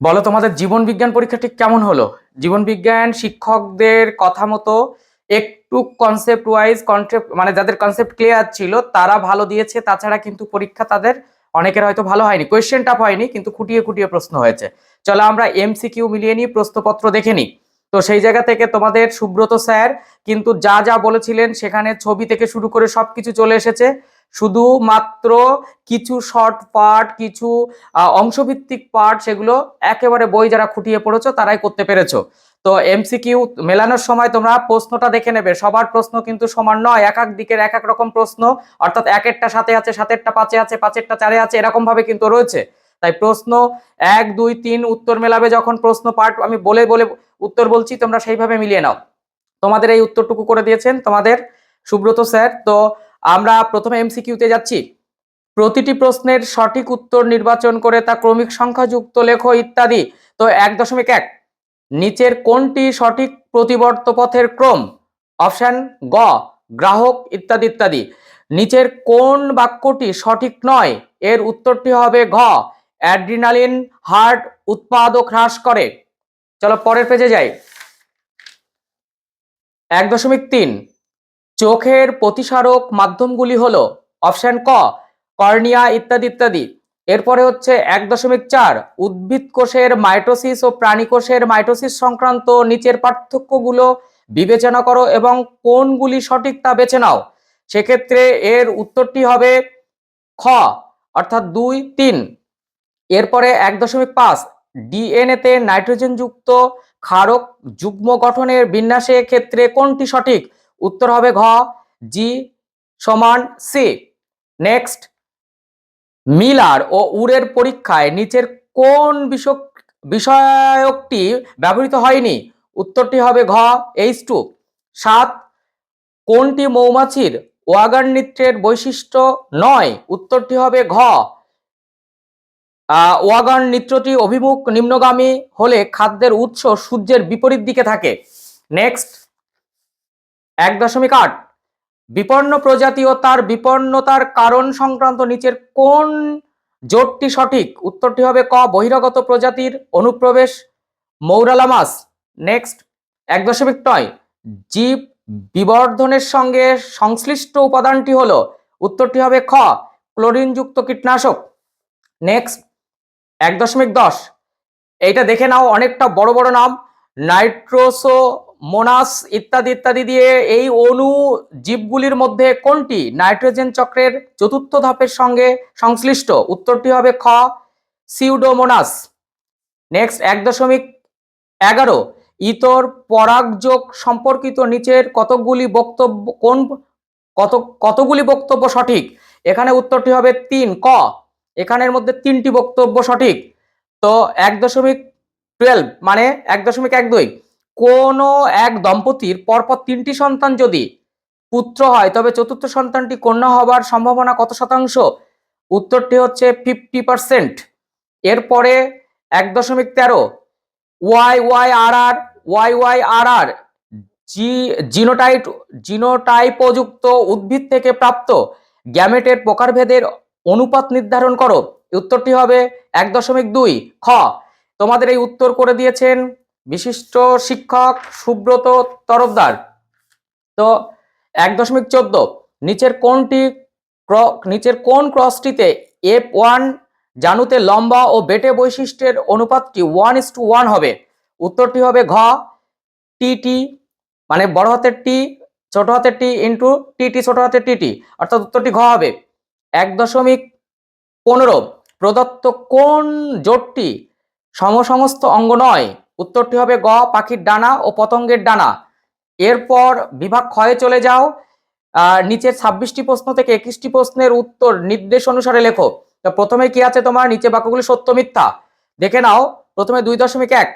বলো তোমাদের জীবন বিজ্ঞান পরীক্ষা ঠিক কেমন হলো? জীবন বিজ্ঞান শিক্ষকদের কথা মতো একটু কনসেপ্ট ওয়াইজ কনসেপ্ট মানে যাদের কনসেপ্ট ক্লিয়ার ছিল, তারা ভালো দিয়েছে। তাছাড়া কিন্তু পরীক্ষা তাদের অনেকের হয়তো ভালো হয়নি। কোয়েশ্চেন টাফ হয়নি, কিন্তু খুঁটিয়ে খুঁটিয়ে প্রশ্ন হয়েছে। চলো আমরা এমসিকিউ মিলিয়ে নিই, প্রশ্নপত্র দেখে নিই। তো সেই জায়গা থেকে তোমাদের সুব্রত স্যার কিন্তু যা যা বলেছিলেন, সেখানে ছবি থেকে শুরু করে সবকিছু চলে এসেছে। শুধুমাত্র কিছু শর্ট পার্ট কিছু অংশভিত্তিক পার্ট সেগুলো একেবারে বই যারা খুঁটিয়ে পড়েছো তারাই করতে পেরেছ। তো এমসিকিউ মেলানোর সময় তোমরা প্রশ্নটা দেখে নেবে। সবার প্রশ্ন কিন্তু সমান নয়, এক এক দিকের এক এক রকম প্রশ্ন। অর্থাৎ একেরটা সাথে আছে সাতেরটা পাঁচে আছে পাঁচেরটা চারে আছে এরকম ভাবে কিন্তু রয়েছে। তাই প্রশ্ন এক, দুই, তিন উত্তর মেলাবে যখন প্রশ্ন পার্ট আমি বলে বলে উত্তর বলছি, তোমরা সেইভাবে মিলিয়ে নাও। তোমাদের এই উত্তরটুকু করে দিয়েছেন তোমাদের সুব্রত স্যার। তো আমরা প্রথমে এমসিকিউতে যাচ্ছি। প্রতিটি প্রশ্নের সঠিক উত্তর নির্বাচন করে তা ক্রমিক সংখ্যাযুক্ত লেখো ইত্যাদি। তো এক দশমিক এক। নিচের কোনটি সঠিক প্রতিবর্ত পথের ক্রম? অপশান গ, গ্রাহক ইত্যাদি ইত্যাদি। নিচের কোন বাক্যটি সঠিক নয়? এর উত্তরটি হবে ঘ, অ্যাড্রিনালিন হার্ট উৎপাদক হ্রাস করে। চলো পরের পেজে যাই। এক দশমিক তিন। চোখের প্রতিসারক মাধ্যমগুলি হলো অপশন ক, কর্নিয়া ইত্যাদি ইত্যাদি। এরপরে হচ্ছে এক দশমিক চার, উদ্ভিদ কোষের মাইটোসিস ও প্রাণী কোষের মাইটোসিস সংক্রান্ত নিচের পার্থক্যগুলো বিবেচনা করো এবং কোনগুলি সঠিক তা বেছে নাও। সেক্ষেত্রে এর উত্তরটি হবে খ, অর্থাৎ দুই, তিন। এরপরে এক দশমিক পাঁচ ডিএনএতে নাইট্রোজেন যুক্ত ক্ষারক যুগ্ম গঠনের বিন্যাসের ক্ষেত্রে কোনটি সঠিক? উত্তর হবে ঘ, জি সমান সি। নেক্সট মিলার ও উরের পরীক্ষায় নিচের কোন বিষয় বিষয়কটি ব্যবহৃত হয়নি? উত্তরটি হবে ঘ এইচ টু সাত, কোনটি মৌমাছির ওয়াগান নিত্রের বৈশিষ্ট্য নয়? উত্তরটি হবে ঘ। ওয়াগন নিত্রটি অভিমুখ নিম্নগামী হলে খাদ্যের উৎস সূর্যের বিপরীত দিকে থাকে। নেক্সট এক দশমিক আট। বিপন্ন প্রজাতি ও তার বিপন্নতার কারণ সংক্রান্ত নিচের কোন জোটটি সঠিক? উত্তরটি হবে ক, বহিরাগত প্রজাতির অনুপ্রবেশ। মৌরালামাস, নেক্সট। এক দশমিক নয়। জীব বিবর্ধনের সঙ্গে সংশ্লিষ্ট উপাদানটি হলো, উত্তরটি হবে খ, ক্লোরিনযুক্ত কীটনাশক। নেক্সট। এক দশমিক দশ। এইটা দেখে নাও, অনেকটা বড় বড় নাম। নাইট্রোসো মোনাস ইত্যাদি ইত্যাদি দিয়ে এই অণু জীবগুলির মধ্যে কোনটি? নাইট্রোজেন চক্রের চতুর্থ ধাপের সঙ্গে সংশ্লিষ্ট। উত্তরটি হবে খ, সিউডোমোনাস। নেক্সট এক দশমিক এগারো। ইতর পরাগযোগ সম্পর্কিত নিচের কতকগুলি বক্তব্য, কোন কত, কতগুলি বক্তব্য সঠিক? এখানে উত্তরটি হবে তিন। ক, এখানের মধ্যে তিনটি বক্তব্য সঠিক। তো এক দশমিক টুয়েলভ মানে এক দশমিক এক দুই। কোনো এক দম্পতির পরপর তিনটি সন্তান যদি পুত্র হয়, তবে চতুর্থ সন্তানটি কন্যা হবার সম্ভাবনা কত শতাংশ? উত্তরটি হচ্ছে ফিফটি পার্সেন্ট এরপরে এক দশমিক তেরো। Y Y R R Y Y R R জি জিনোটাইট জিনোটাইপযুক্ত উদ্ভিদ থেকে প্রাপ্ত গ্যামেটের প্রকারভেদের অনুপাত নির্ধারণ করো। উত্তরটি হবে এক দশমিক দুই। খ, তোমাদের এই উত্তর করে দিয়েছেন বিশিষ্ট শিক্ষক সুব্রত তরফদার। তো এক দশমিক চোদ্দ, নিচের কোনটি নিচের কোন ক্রসটিতে এফ ওয়ান জানুতে লম্বা ও বেটে বৈশিষ্ট্যের অনুপাতটি ওয়ান ইস টু ওয়ান হবে। উত্তরটি হবে ঘ টি টি মানে বড় হাতের টি ছোট হাতের টি ইন্টু টি ছোট হাতের টি টি অর্থাৎ উত্তরটি ঘ হবে। এক দশমিক পনেরো, প্রদত্ত কোন জোটটি সমসমস্ত অঙ্গ নয়। উত্তরটি হবে গ, পাখির ডানা ও পতঙ্গের ডানা। এরপর বিভাগ ক্ষয়ে চলে যাও। নিচের ছাব্বিশটি প্রশ্ন থেকে একুশটি প্রশ্নের উত্তর নির্দেশ অনুসারে লেখো। প্রথমে কি আছে তোমার? নিচে বাক্যগুলি সত্য, মিথ্যা। দেখে নাও, প্রথমে দুই দশমিক এক।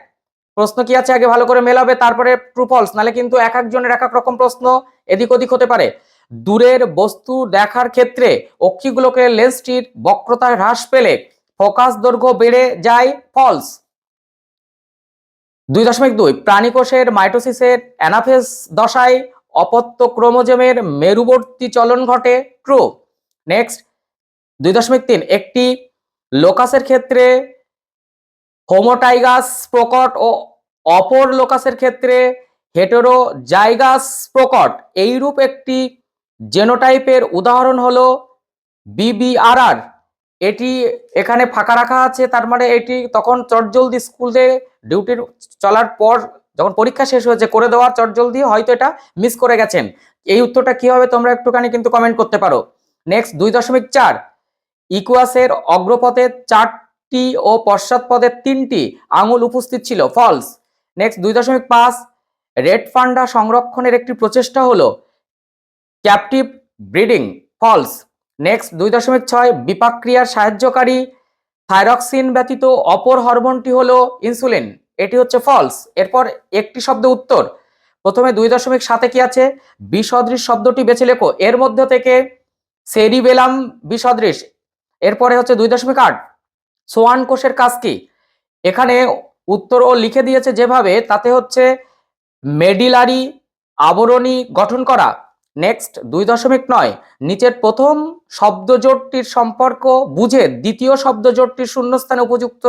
প্রশ্ন কি আছে? আগে ভালো করে মেলাবে, তারপরে ট্রু ফলস নালে কিন্তু এক একজনের এক এক রকম প্রশ্ন এদিক ওদিক হতে পারে। দূরের বস্তু দেখার ক্ষেত্রে অক্ষিগুলোকে লেন্সটির বক্রতা হ্রাস পেলে ফোকাস দৈর্ঘ্য বেড়ে যায় ফলস দুই দশমিক দুই, প্রাণীকোষের মাইটোসিসের অ্যানাফেস দশায় অপত্য ক্রোমোজোমের মেরুবর্তী চলন ঘটে, ট্রু। নেক্সট, দুই দশমিক তিন, একটি লোকাসের ক্ষেত্রে হোমোটাইগাস প্রকট ও অপর লোকাসের ক্ষেত্রে হেটেরো জাইগাস প্রকট। এইরূপ একটি জেনোটাইপের উদাহরণ হলো বিবিআরআর। এটি এখানে ফাঁকা রাখা আছে, তার মানে এটি তখন চটজলদি স্কুলে ডিউটির চলার পর যখন পরীক্ষা শেষ হয়েছে করে দেওয়ার চটজলদি হয়তো এটা মিস করে গেছেন। এই উত্তরটা কি হবে তোমরা একটুখানি কিন্তু কমেন্ট করতে পারো। নেক্সট দুই দশমিক চার। ইকুয়াসের অগ্রপথে চারটি ও পশ্চাৎপদের তিনটি আঙুল উপস্থিত ছিল ফলস নেক্সট দুই দশমিক পাঁচ। রেড ফান্ডা সংরক্ষণের একটি প্রচেষ্টা হলো ক্যাপটিভ ব্রিডিং ফলস নেক্সট দুই দশমিক ছয় বিপাক ক্রিয়ার সাহায্যকারী থাইরক্সিন ব্যতীত অপর হরমোনটি হলো ইনসুলিন এটি হচ্ছে ফলস এরপর একটি শব্দ উত্তর। প্রথমে দুই দশমিক সাতে কি আছে? বিসদৃশ শব্দটি বেছে লেখো। এর মধ্য থেকে সেরিবেলাম বিসদৃশ। এরপরে হচ্ছে দুই দশমিক আট। সোয়ান কোষের কাজ কি? এখানে উত্তর ও লিখে দিয়েছে যেভাবে, তাতে হচ্ছে মেডিলারি আবরণী গঠন করা। নেক্সট দুই দশমিক নয়। নিচের প্রথম শব্দজোটটির সম্পর্ক বুঝে দ্বিতীয় শব্দজোটটির শূন্যস্থানে উপযুক্ত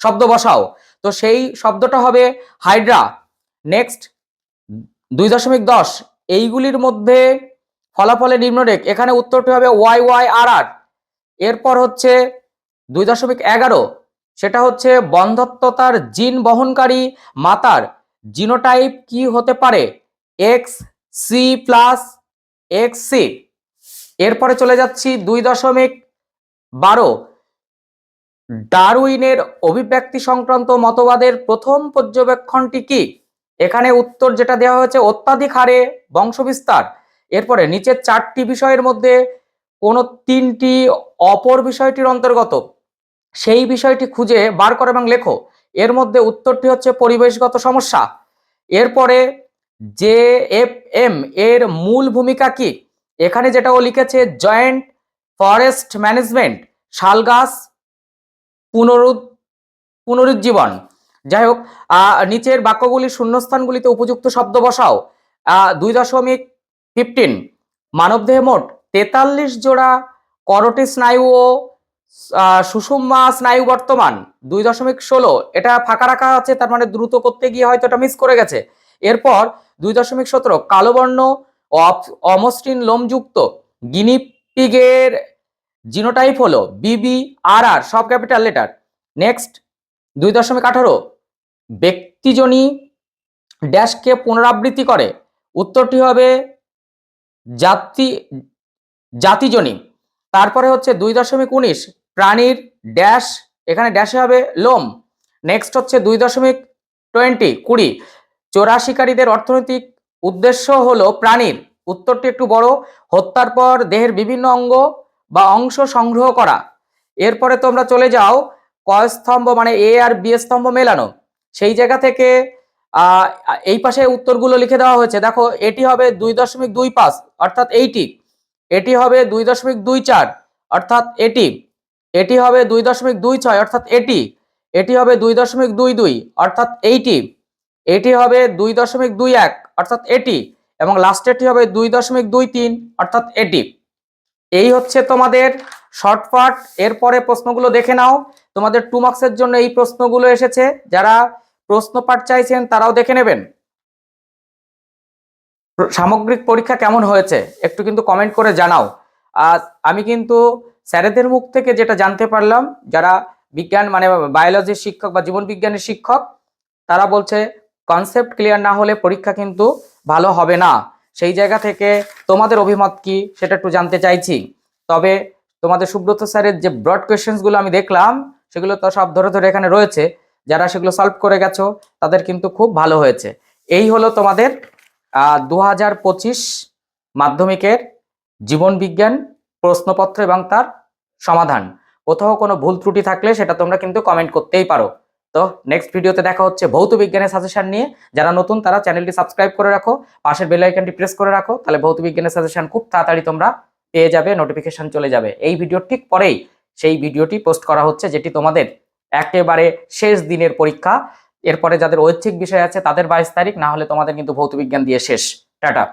শব্দ বসাও। তো সেই শব্দটা হবে হাইড্রা। নেক্সট দুই দশমিক দশ। এইগুলির মধ্যে ফলাফলে নিম্নরেখ। এখানে উত্তরটি হবে ওয়াই ওয়াই আর আর। এরপর হচ্ছে দুই দশমিক এগারো। সেটা হচ্ছে বন্ধত্বতার জিন বহনকারী মাতার জিনোটাইপ কি হতে পারে? X, C plus X C এরপরে চলে যাচ্ছি দুই দশমিক বারো। ডারউইনের অভিব্যক্তি সংক্রান্ত মতবাদের প্রথম পর্যবেক্ষণটি কি? এখানে উত্তর যেটা দেওয়া হয়েছে, অত্যাধিক হারে বংশবিস্তার। এরপরে নিচের চারটি বিষয়ের মধ্যে কোনো তিনটি অপর বিষয়টির অন্তর্গত, সেই বিষয়টি খুঁজে বার করো এবং লেখো। এর মধ্যে উত্তরটি হচ্ছে পরিবেশগত সমস্যা। এরপরে জে এফ এম এর মূল ভূমিকা কি? এখানে যেটা ও লিখেছে জয়েন্ট ফরেস্ট ম্যানেজমেন্ট শালগাছ পুনরুদ পুনরুজ্জীবন। যাই হোক নিচের বাক্যগুলির শূন্যস্থানগুলিতে উপযুক্ত শব্দ বসাও। দুই দশমিক ফিফটিন মানবদেহে মোট তেতাল্লিশ জোড়া করটি স্নায়ু ও আহ, সুষুম্না স্নায়ু বর্তমান। দুই দশমিক ষোলো এটা ফাঁকা রাখা আছে তার মানে দ্রুত করতে গিয়ে হয়তো এটা মিস করে গেছে। এরপর দুই দশমিক সতেরো কালো বর্ণ অমসৃণ লোমযুক্ত গিনিপিগের জিনোটাইপ হলো বিবি আর আর, সব ক্যাপিটাল লেটার। নেক্সট, দুই দশমিক আঠারো, ব্যক্তিজনী ড্যাশকে পুনরাবৃত্তি করে। উত্তরটি হবে জাতি, জাতিজনী। তারপরে হচ্ছে দুই দশমিক উনিশ, প্রাণীর ড্যাশ, এখানে ড্যাশে হবে লোম। নেক্সট হচ্ছে দুই দশমিক টোয়েন্টি, কুড়ি। চোরা শিকারীদের অর্থনৈতিক উদ্দেশ্য হলো প্রাণীর। উত্তরটি একটু বড়। হত্যার পর দেহের বিভিন্ন অঙ্গ বা অংশ সংগ্রহ করা। এরপরে তোমরা চলে যাও ক স্তম্ভ মানে এ আর বি স্তম্ভ মেলানো। সেই জায়গা থেকে এই পাশে উত্তরগুলো লিখে দেওয়া হয়েছে। দেখো, এটি হবে দুই দশমিক দুই পাঁচ, অর্থাৎ এইটি। এটি হবে দুই দশমিক দুই চার, অর্থাৎ এটি। এটি হবে দুই দশমিক দুই ছয়, অর্থাৎ এটি। এটি হবে দুই দশমিক দুই দুই, অর্থাৎ এইটি। এটি হবে দুই দশমিক দুই এক, অর্থাৎ এটি, এবং লাস্টেরটি হবে দুই দশমিক দুই তিন, অর্থাৎ এটি। এই হচ্ছে তোমাদের শর্টপাট এরপরে প্রশ্নগুলো দেখে নাও। তোমাদের টু মার্কসের জন্য এই প্রশ্নগুলো এসেছে। যারা প্রশ্ন পাঠ চাইছেন, তারাও দেখে নেবেন। সামগ্রিক পরীক্ষা কেমন হয়েছে, একটু কিন্তু কমেন্ট করে জানাও। আর আমি কিন্তু স্যারেদের মুখ থেকে যেটা জানতে পারলাম, যারা বিজ্ঞান মানে বায়োলজির শিক্ষক বা জীবন বিজ্ঞানের শিক্ষক, তারা বলছে কনসেপ্ট ক্লিয়ার না হলে পরীক্ষা কিন্তু ভালো হবে না। সেই জায়গা থেকে তোমাদের অভিমত কি সেটা একটু জানতে চাইছি। তবে তোমাদের সুব্রত স্যারের যে ব্রড কোয়েশ্চেন্সগুলো আমি দেখলাম, সেগুলো তো সব ধরে ধরে এখানে রয়েছে। যারা সেগুলো সলভ করে গেছো, তাদের কিন্তু খুব ভালো হয়েছে। এই হলো তোমাদের দু হাজার পঁচিশ মাধ্যমিকের জীবন বিজ্ঞান প্রশ্নপত্র এবং তার সমাধান। কোথাও কোনো ভুল ত্রুটি থাকলে সেটা তোমরা কিন্তু কমেন্ট করতেই পারো। তো নেক্সট ভিডিওতে দেখা হচ্ছে ভৌত বিজ্ঞানের সাজেশন নিয়ে। যারা নতুন, তারা চ্যানেলটি সাবস্ক্রাইব করে রাখো, পাশের বেল আইকনটি প্রেস করে রাখো, তাহলে ভৌত বিজ্ঞানের সাজেশন খুব তাড়াতাড়ি তোমরা পেয়ে যাবে নোটিফিকেশন চলে যাবে। এই ভিডিওর ঠিক পরেই সেই ভিডিওটি পোস্ট করা হচ্ছে, যেটি তোমাদের একেবারে শেষ দিনের পরীক্ষা। এরপরে যাদের ঐচ্ছিক বিষয় আছে, তাদের বাইশ তারিখ, না হলে তোমাদের কিন্তু ভৌত বিজ্ঞান দিয়ে শেষ। টাটা।